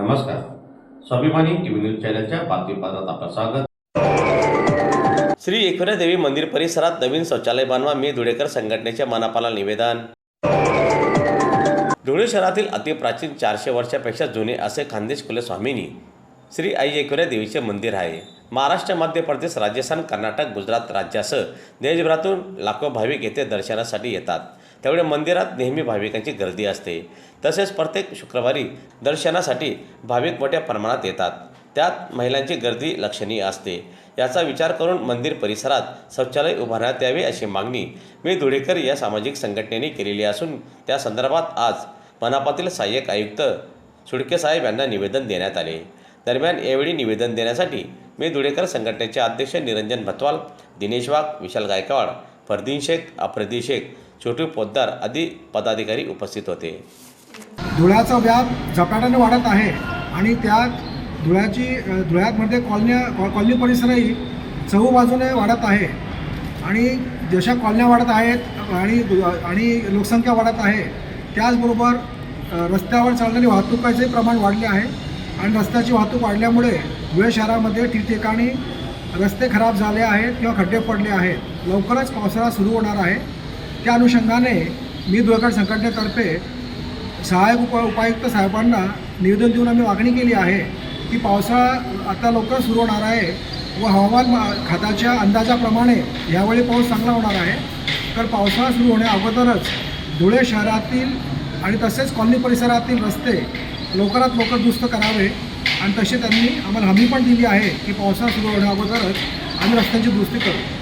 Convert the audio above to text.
नमस्कार. स्वाभिमानी TV news चॅनलच्या बातमीपत्रात आपलं स्वागत. श्री एकविरा देवी मंदिर परिसरात नवीन शौचालय बांधवा मी धुळेकर संघटनेच्या मनापाला निवेदन. धुळे शहरातील अतिप्राचीन चारशे वर्षापेक्षा जुने असे खानदेश कुलस्वामिनी श्री आई एकविरा देवीचे मंदिर आहे. महाराष्ट्र मध्य प्रदेश राजस्थान कर्नाटक गुजरात राज्यासह देशभरातून लाखो भाविक येथे दर्शनासाठी येतात. त्यामुळे मंदिरात नेहमी भाविकांची गर्दी असते. तसेच प्रत्येक शुक्रवारी दर्शनासाठी भाविक मोठ्या प्रमाणात येतात. त्यात महिलांची गर्दी लक्षणीय असते. याचा विचार करून मंदिर परिसरात शौचालय उभारण्यात यावे अशी मागणी मी धुळेकर या सामाजिक संघटनेने केलेली असून त्या संदर्भात आज मनापातील सहाय्यक आयुक्त सुडकेसाहेब यांना निवेदन देण्यात आले. दरम्यान यावेळी निवेदन देण्यासाठी मी धुळेकर संघटनेचे अध्यक्ष निरंजन भतवाल दिनेश वाघ विशाल गायकवाड फरदीन शेख आफ्रिदी शेख छोटू पोद्दार आदी पदाधिकारी उपस्थित होते. धुळ्याचा व्याप झपाट्याने वाढत आहे आणि त्यात धुळ्याची धुळ्यामध्ये कॉलन्या कॉलनी परिसरही चहूबाजूने वाढत आहे. आणि जशा कॉलन्या वाढत आहेत आणि आणि लोकसंख्या वाढत आहे त्याचबरोबर रस्त्यावर चालणारी वाहतुकाचे प्रमाण वाढले आहे. आणि रस्त्याची वाहतूक वाढल्यामुळे धुळे शहरामध्ये ठिकठिकाणी रस्ते खराब झाले आहेत किंवा खड्डे पडले आहेत. लवकरच पावसाळा सुरू होणार आहे. त्या अनुषंगाने मी धुळेकर संघटनेतर्फे सहाय्यक उप उपायुक्त साहेबांना निवेदन देऊन आम्ही मागणी केली आहे की पावसाळा आता लवकर सुरू होणार आहे व हवामान मा- खात्याच्या अंदाजाप्रमाणे यावेळी पाऊस चांगला होणार आहे. तर पावसाळा सुरू होण्या अगोदरच धुळे शहरातील आणि तसेच कॉलनी परिसरातील रस्ते लवकरात लवकर दुरुस्त करावे आणि तसे त्यांनी आम्हाला हमी पण दिली आहे की पावसाळा सुरू होण्या अगोदरच आम्ही रस्त्यांची दुरुस्ती करू.